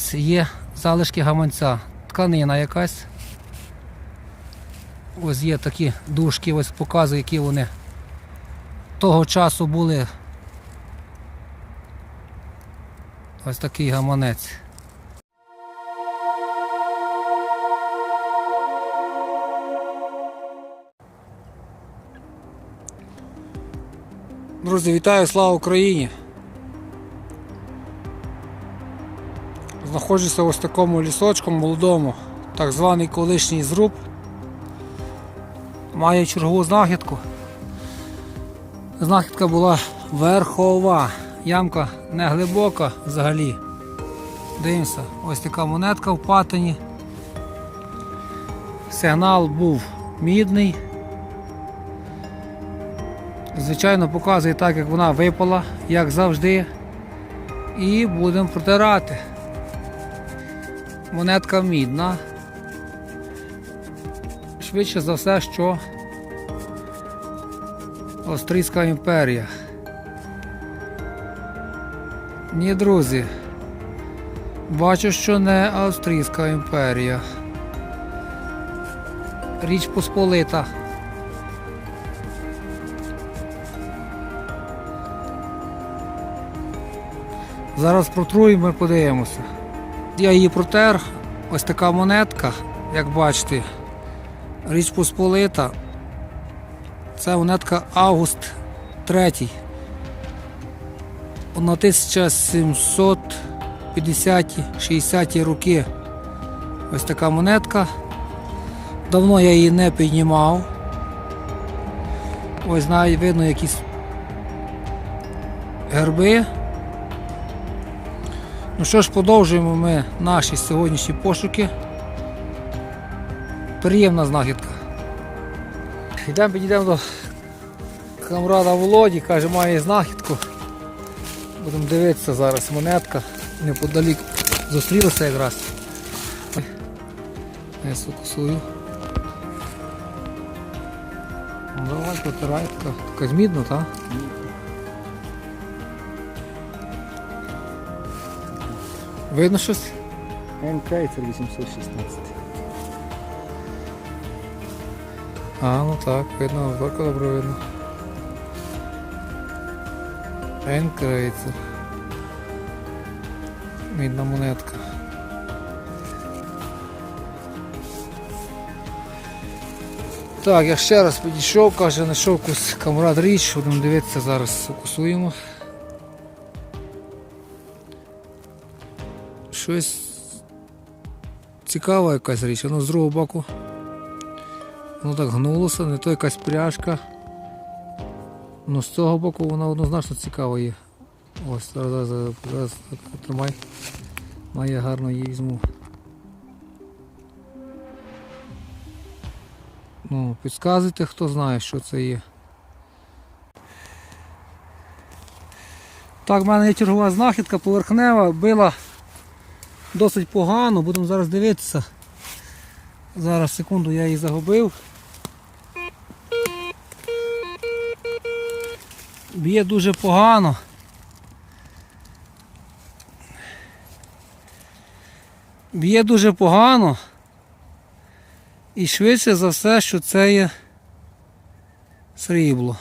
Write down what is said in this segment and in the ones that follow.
гаманець є залишки гаманця. Тканина якась. Ось є такі дужки, ось показую, які вони того часу були. Ось такий гаманець. Друзі, вітаю, слава Україні! Знаходжуся ось такому лісочку молодому, так званий колишній зруб. Маю чергову знахідку. Знахідка була верхова, ямка не глибока взагалі. Дивимося, ось така монетка в патині. Сигнал був мідний. Звичайно, показує так, як вона випала, як завжди. І будемо протирати. Монетка мідна. Швидше за все, що Австрійська імперія. Ні, друзі. Бачу, що не Австрійська імперія. Річ Посполита. Зараз протруємо і подивимося. Я її протер, ось така монетка, як бачите, річ Посполита. Це монетка Август 3. 1750-60 роки. Ось така монетка. Давно я її не піднімав. Ось навіть видно якісь герби. Ну що ж, продовжуємо ми наші сьогоднішні пошуки. Приємна знахідка. Йдемо підійдемо до камрада Володі, каже, має знахідку. Будемо дивитися зараз монетка. Неподалік зустрілися якраз. Я сфокусую. Ну, Давай потирай, така мідна, так? Видно щось? М. Крейцер 816. А, ну так, видно, зеркало добре видно. Енкрейцер. Мідна монетка. Так, я ще раз підійшов, каже, знайшов якусь камрад річ, будемо дивитися, зараз фокусуємо. Щось цікава якась річ, воно з другого боку. Воно так гнулося, не то якась пряжка. Ну з цього боку воно однозначно цікаво є. Ось, зараз, зараз, зараз тримай. Має гарно її візьму. Ну, підказуйте, хто знає, що це є. Так, в мене є чергова знахідка поверхнева, била досить погано, будемо зараз дивитися. Зараз секунду я її загубив. Б'є дуже погано. Б'є дуже погано. І швидше за все, що це є срібло.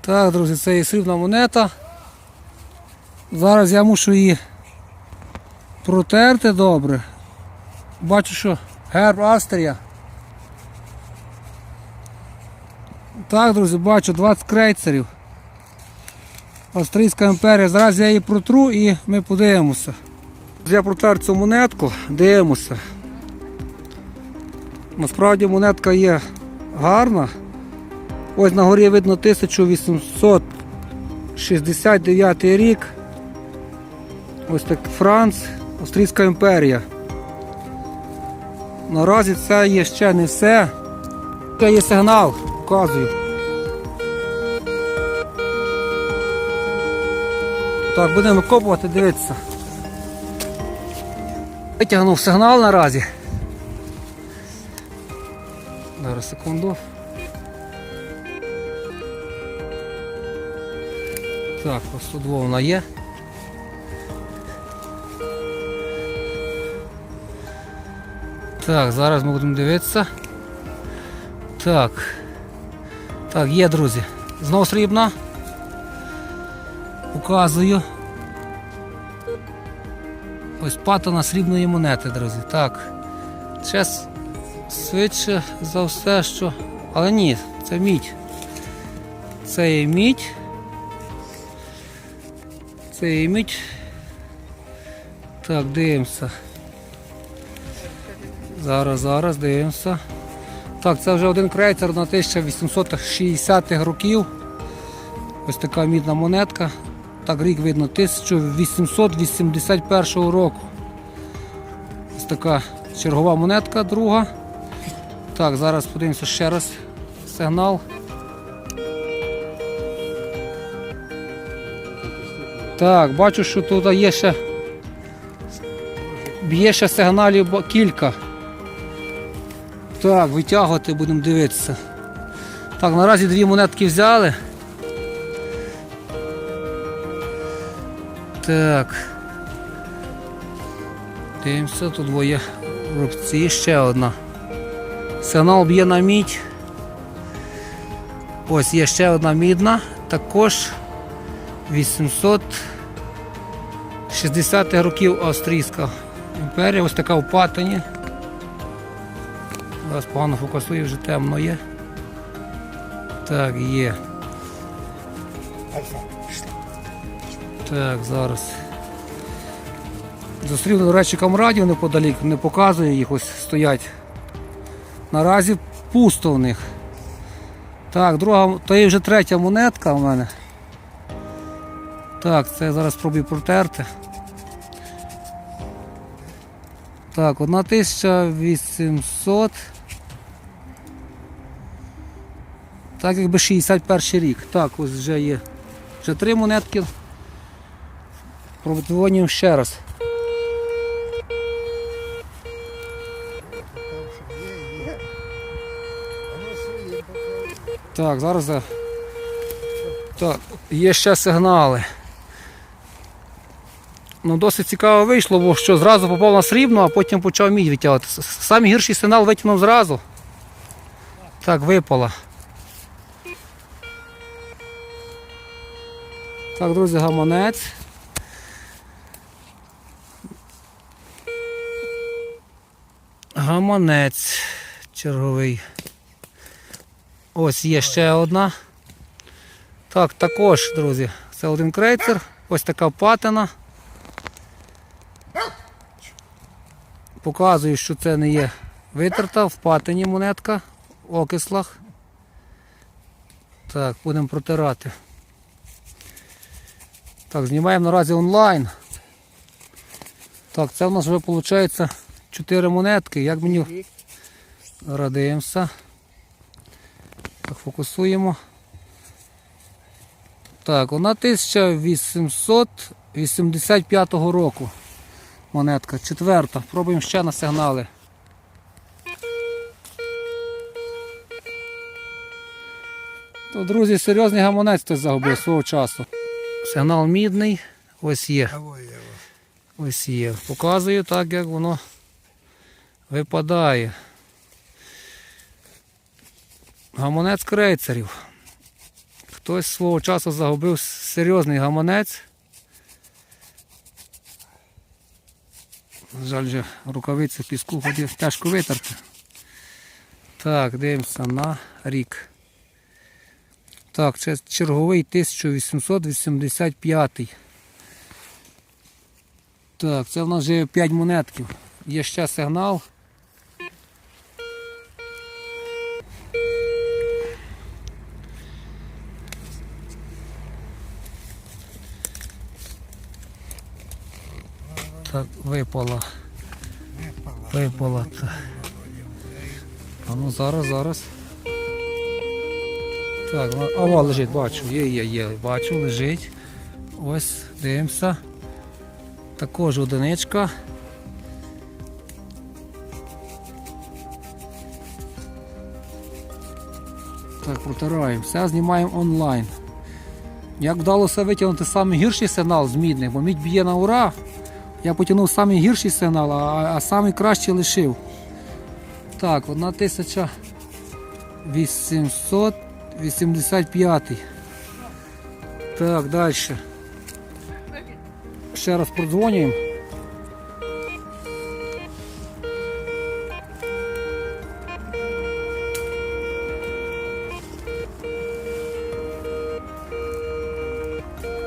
Так, друзі, це є срібна монета. Зараз я мушу її протерти добре. Бачу, що герб Австрія. Так, друзі, бачу 20 крейцерів. Австрійська імперія. Зараз я її протру і ми подивимося. Я протер цю монетку, дивимося. Насправді монетка є гарна. Ось на горі видно 1869 рік. Ось так Франц, Австрійська імперія. Наразі це є ще не все. Це є сигнал, показую. Так, будемо копувати, дивитися. Витягнув сигнал наразі. Зараз секунду. Так, ось тут вона є. Так, зараз ми будемо дивитися. Так. Так, є, друзі. Знову срібна. Показую. Ось патона срібної монети, друзі. Так. Зараз швидше за все, що. Але ні, це мідь. Це є мідь. Це є мідь. Так, дивимося. Зараз, зараз дивимося. Так, це вже один крейцер на 1860-х років. Ось така мідна монетка. Так, рік видно, 1881 року. Ось така чергова монетка, друга. Так, зараз подивимося ще раз сигнал. Так, бачу, що тут є ще є ще сигналів кілька. Так, витягувати будемо дивитися. Так, наразі дві монетки взяли. Так. Дивимося, тут двоє рубці, ще одна. Сигнал б'є на мідь. Ось є ще одна мідна, також 860 років Австрійська імперія, ось така в патині. Зараз погано фокусує, вже темно є. Так, є. Так, зараз. Зустрів, до речі, камрадів неподалік, не показує їх, ось стоять. Наразі пусто в них. Так, друга, то є вже третя монетка в мене. Так, це я зараз спробую протерти. Так, 1800. Так, якби 61 рік. Так, ось вже є. Вже три монетки. Продзвонюємо ще раз. Так, зараз. Так, є ще сигнали. Ну, досить цікаво вийшло, бо що зразу попав на срібну, а потім почав мідь витягувати. С- Самий гірший сигнал витягнув зразу. Так, випала. Так, друзі, гаманець. Гаманець черговий. Ось є ще одна. Так, також, друзі, це один крейцер, ось така патина. Показую, що це не є витерта в патині монетка в окислах. Так, будемо протирати. Так, знімаємо наразі онлайн. Так, це в нас вже виходить 4 монетки. Як мені радуємося. Так, фокусуємо. Так, вона 1885 року. Монетка. Четверта. Пробуємо ще на сигнали. То, друзі, серйозний гамонець хтось загубив свого часу. Сигнал мідний. Ось є. Ось є. Показую так, як воно випадає. Гамонець крейцерів. Хтось свого часу загубив серйозний гаманець. На Жаль, же рукавиці в піску ходив, тяжко витерти. Так, дивимося на рік. Так, це черговий 1885. Так, це в нас вже 5 монетків. Є ще сигнал. Так, випала. Випала. та. А ну зараз, зараз. Так, ну, ова лежить, бачу, є, є, є, бачу, лежить. Ось, дивимося. Також одиничка. Так, протираємо. Все знімаємо онлайн. Як вдалося витягнути самий гірший сигнал з мідних, бо мідь б'є на ура. Я потягнув самий гірший сигнал, а, а самий лишив. Так, 1885. Так, далі. Ще раз продзвонюємо.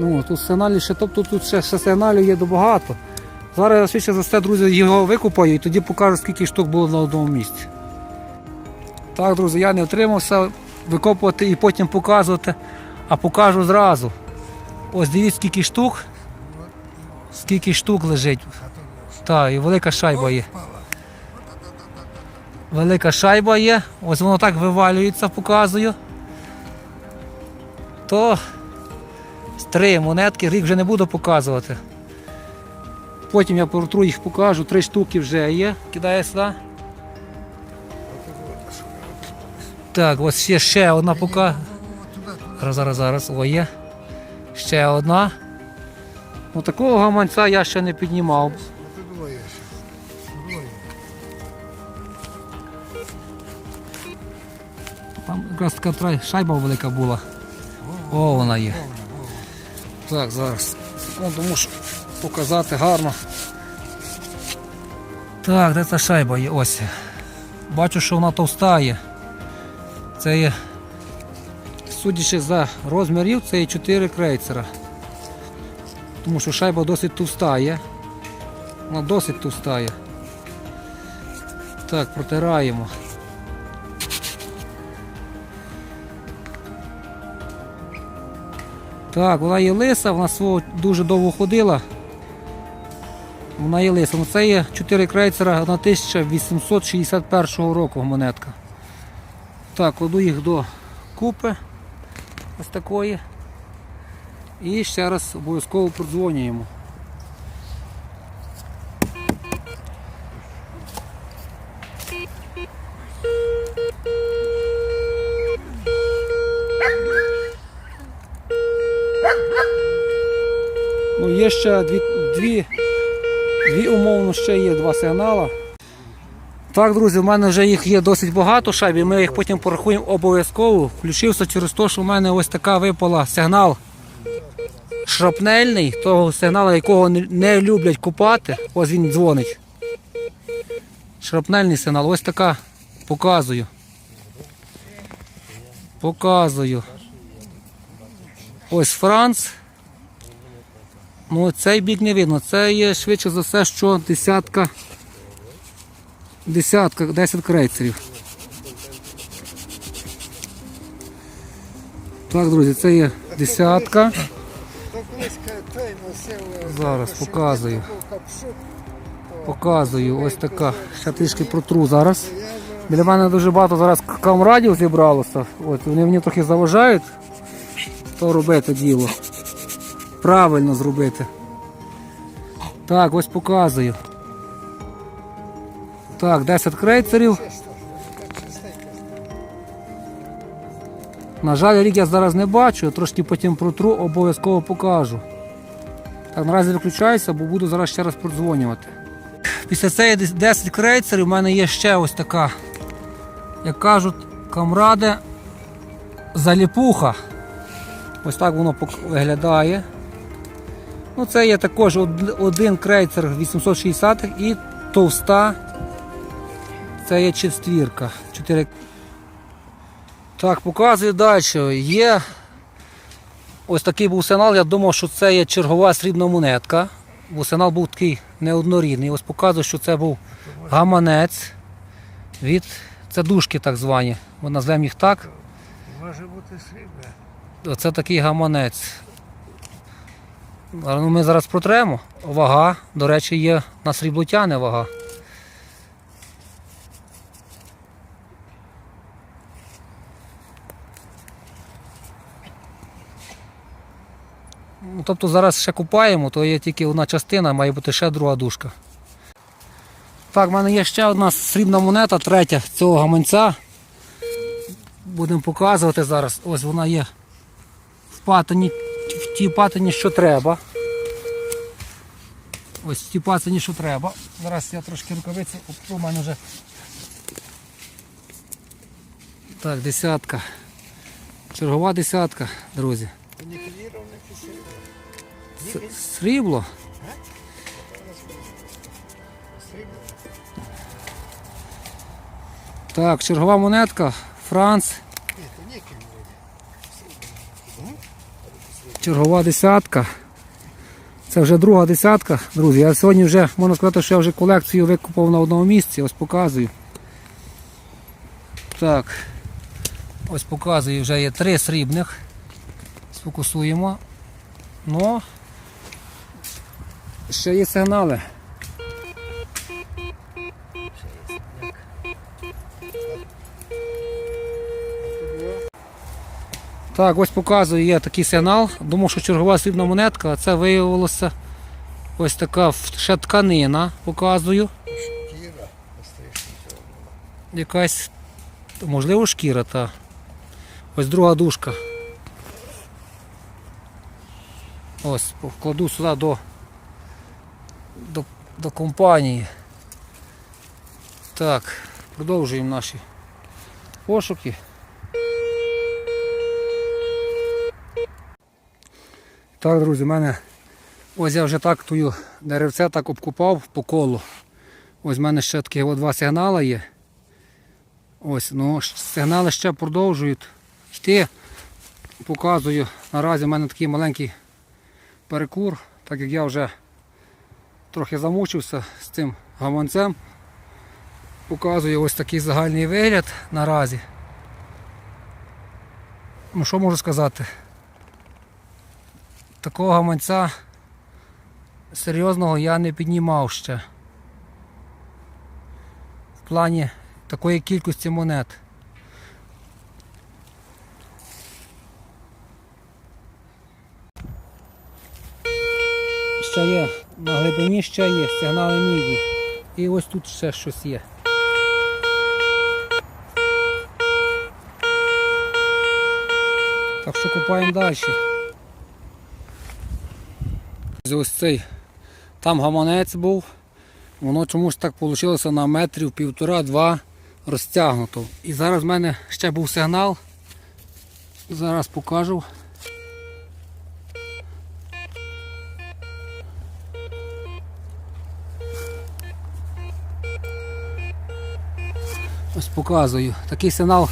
Ну, тут сигналів ще, тобто тут ще, ще сигналів є багато. Зараз я швидше за все, друзі, його викупаю і тоді покажу, скільки штук було на одному місці. Так, друзі, я не отримався викопувати і потім показувати, а покажу зразу. Ось дивіться, скільки штук. Скільки штук лежить. Так, і велика шайба є. Велика шайба є. Ось воно так вивалюється, показую. То три монетки, рік вже не буду показувати. Потім я протру їх покажу, три штуки вже є. Кидає сюди. Так, ось ще, ще одна пока. Зараз, зараз, зараз. О, є. Ще одна. Ну такого гаманця я ще не піднімав. Там якраз така шайба велика була. О, вона є. Так, зараз. Секунду мушу показати гарно. Так, де ця шайба є? Ось. Бачу, що вона товста є. Це є, судячи за розмірів, це є 4 крейцера. Тому що шайба досить товста є. Вона досить товста є. Так, протираємо. Так, вона є лиса, вона свого дуже довго ходила. Вона є лиса. Ну, Це є 4 крейцера 1861 року монетка. Так, кладу їх до купи ось такої. І ще раз обов'язково продзвонюємо. Ну, є ще дві, дві, дві умовно ще є два сигнала. Так, друзі, в мене вже їх є досить багато шайб, ми їх потім порахуємо обов'язково. Включився через те, що в мене ось така випала сигнал шрапнельний, того сигналу, якого не люблять купати. Ось він дзвонить. Шрапнельний сигнал, ось така показую. Показую. Ось Франц. Ну, цей бік не видно. Це є швидше за все, що десятка. Десятка, 10 крейцерів. Так, друзі, це є десятка. Зараз показую. Показую, ось така. Ще трішки протру зараз. Біля мене дуже багато зараз камрадів зібралося. От, вони мені трохи заважають. То робити діло. Правильно зробити. Так, ось показую. Так, 10 крейцерів. На жаль, рік я зараз не бачу, трошки потім протру, обов'язково покажу. Так, наразі виключаюся, бо буду зараз ще раз продзвонювати. Після цієї 10 крейцерів в мене є ще ось така, як кажуть, камради заліпуха. Ось так воно виглядає. Ну, це є також один крейцер 860 і товста. Це є четвірка. 4. Так, показую далі. Є ось такий був сигнал. Я думав, що це є чергова срібна монетка. Бо сигнал був такий неоднорідний. Ось показую, що це був гаманець від. Це дужки так звані. Ми назвемо їх так. Може бути срібне. Оце такий гаманець. Ну, ми зараз протремо. Вага, до речі, є на сріблотяне вага. Ну, тобто зараз ще купаємо, то є тільки одна частина, має бути ще друга дужка. Так, в мене є ще одна срібна монета, третя цього гаманця. Будемо показувати зараз. Ось вона є в патоні тій патині що треба. Ось в тій патині що треба. Зараз я трошки рукавиці у мене вже. Так, десятка. Чергова десятка, друзі. Срібло. Так, чергова монетка. Франц. Чергова десятка. Це вже друга десятка, друзі. Я сьогодні вже можна сказати, що я вже колекцію викупав на одному місці. Ось показую. Так. Ось показую, вже є три срібних. Сфокусуємо. Ну. Ще є сигнали. Так, ось показую, є такий сигнал. Думав, що чергова срібна монетка, а це виявилося ось така ще тканина, показую. Кіра, острішки цього. Якась, можливо, шкіра, та. Ось друга дужка. Ось, покладу сюди до, до, до компанії. Так, продовжуємо наші пошуки. Так, друзі, в мене ось я вже так тую деревце так обкупав по колу. Ось в мене ще такі от два сигнали є. Ось, ну сигнали ще продовжують йти. Показую. Наразі в мене такий маленький перекур, так як я вже трохи замучився з цим гаманцем. Показую ось такий загальний вигляд наразі. Ну що можу сказати? Такого гаманця серйозного я не піднімав ще. В плані такої кількості монет. Ще є, на глибині ще є сигнали міді. І ось тут ще щось є. Так що купаємо далі. Ось цей там гаманець був. Воно чомусь так вийшло на метрів півтора-два розтягнуто. І зараз в мене ще був сигнал. Зараз покажу. Ось показую. Такий сигнал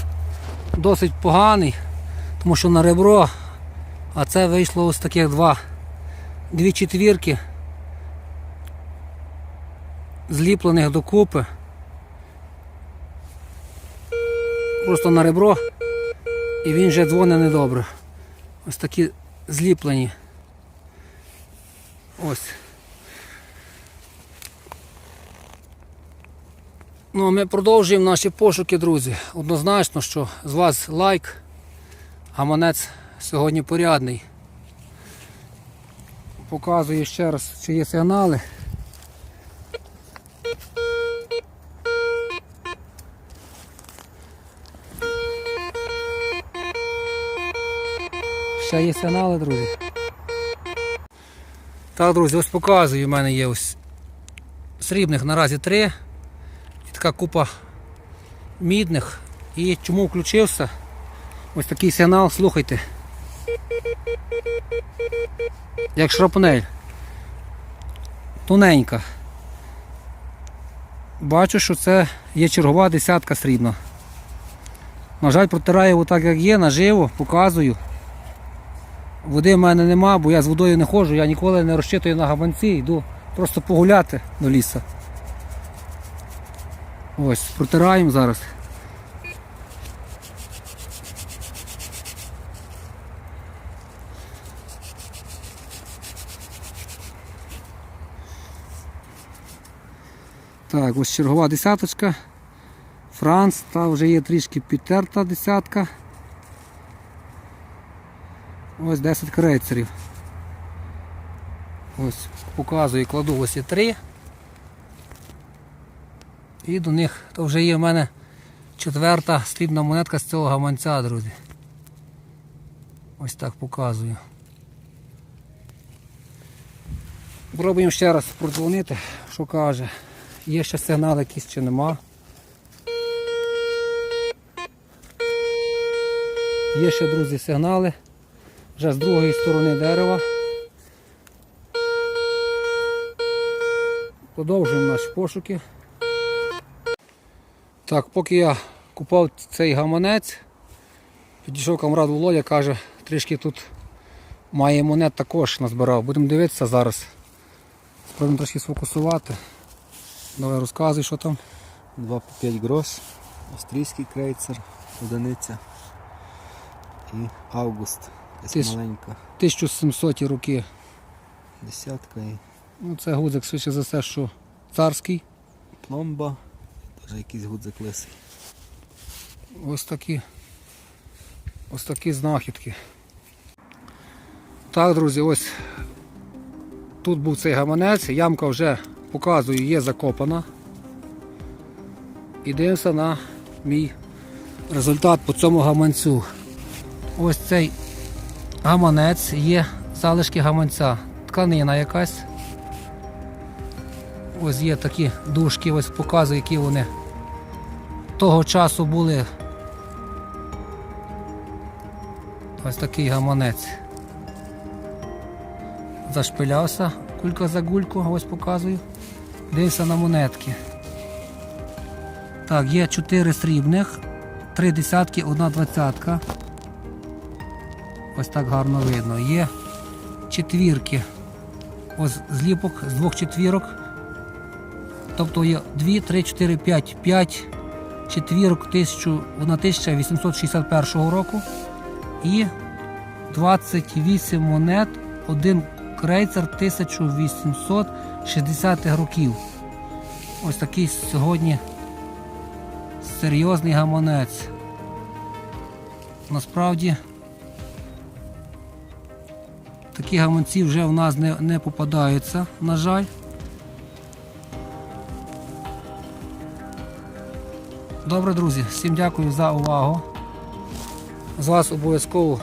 досить поганий, тому що на ребро, а це вийшло ось таких два. Дві четвірки зліплених докупи. Просто на ребро і він вже дзвонить недобре. Ось такі зліплені. Ось. Ну, ми продовжуємо наші пошуки, друзі. Однозначно, що з вас лайк. Гаманець сьогодні порядний. Показую ще раз, чи є сигнали. Ще є сигнали, друзі. Так, друзі, ось показую, у мене є ось срібних наразі три. Така купа мідних. І чому включився? Ось такий сигнал, слухайте. Як шрапнель. Тоненька. Бачу, що це є чергова десятка срібна. На жаль, протираю отак, як є, наживо, показую. Води в мене нема, бо я з водою не ходжу, я ніколи не розчитую на габанці, йду просто погуляти до лісу. Ось, протираємо зараз. Так, ось чергова десяточка. Франц, та вже є трішки підтерта десятка. Ось 10 крейцерів. Ось показую, кладу ось і три. І до них то вже є в мене четверта срібна монетка з цього гаманця, друзі. Ось так показую. Пробуємо ще раз продзвонити, що каже. Є ще сигнал якийсь чи нема. Є ще, друзі, сигнали. Вже з другої сторони дерева. Продовжуємо наші пошуки. Так, поки я купав цей гаманець, підійшов камрад Володя, каже, трішки тут має монет також назбирав. Будемо дивитися зараз. Спробуємо трошки сфокусувати. Давай розказуй, що там. 2 по 5 гроз, австрійський крейцер, одиниця і Август, якась Ти ж- маленька 1700 роки. десятка і Ну, це гудзик, швидше за все, що царський. пломба, теж якийсь гудзик лисий. Ось такі. Ось такі знахідки. Так, друзі, ось тут був цей гаманець, ямка вже показую, є закопана. І дивимося на мій результат по цьому гаманцю. Ось цей гаманець є залишки гаманця. Тканина якась. Ось є такі дужки, ось показую, які вони того часу були ось такий гаманець. Зашпилявся кулька за гульку, ось показую. Дивився на монетки. Так, є 4 срібних, 3 десятки, одна двадцятка. Ось так гарно видно. Є четвірки. Ось зліпок з двох четвірок. Тобто є 2, 3, 4, 5, 5 четвірок 1000, вона 1861 року і 28 монет, один крейцер 1860 років. Ось такий сьогодні серйозний гаманець. Насправді такі гаманці вже в нас не, не попадаються, на жаль. Добре, друзі, всім дякую за увагу. З вас обов'язково